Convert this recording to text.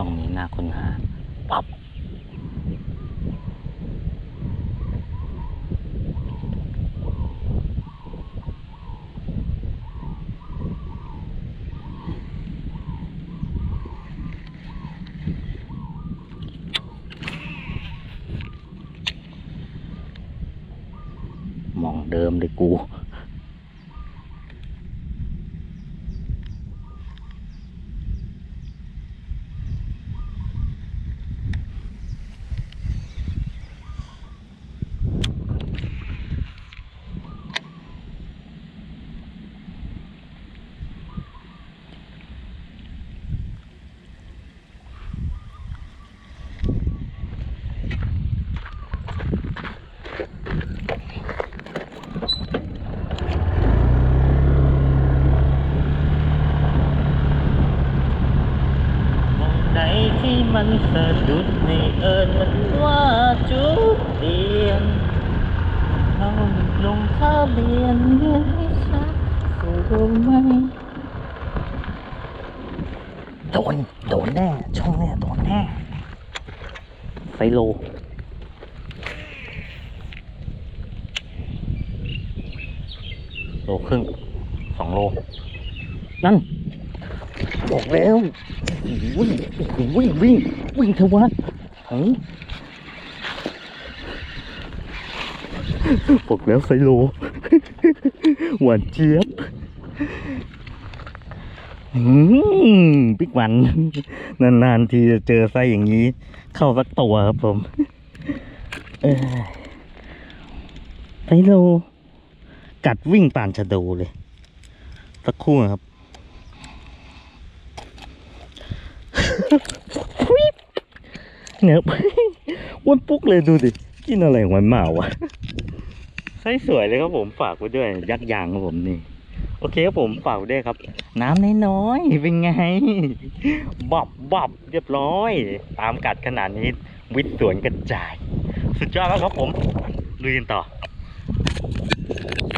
ช่องนี้น่าค้นหาปับมองเดิมเลยกู มองไหนที่ มันสะดุดในเอิญมันว่าจุดเปลี่ยนเราลงท่าเรียนเรียนให้ชักสู่ไหมโดน โดนแน่ ช่องแน่โดนแน่ไฟโลโลครึ่งสองโล นั่น บอกแล้ววิ่งวิ่งวิ่งวิ่งเถอะวะเฮ้ยบอกแล้วไซโล หวานเจี๊ยบอืมบิ๊กวันนานๆทีจะเจอไส้อย่างนี้ เข้าสักตัวครับผมไซโล กัดวิ่งป่านชะโดเลย สักครู่ครับ เนี่ย อ้วนปุ๊กเลยดูดิ กินอะไรของมันมาวะไส้สวยเลยครับผมฝากไว้ด้วย ยักษ์ยางครับผมนี่ โอเคครับผมฝากไว้ด้วยครับ น้ำน้อยๆเป็นไงบับบับเรียบร้อย ตามกัดขนาดนี้วิทย์สวนกระจาย สุดยอดแล้วครับผมลุยกันต่อ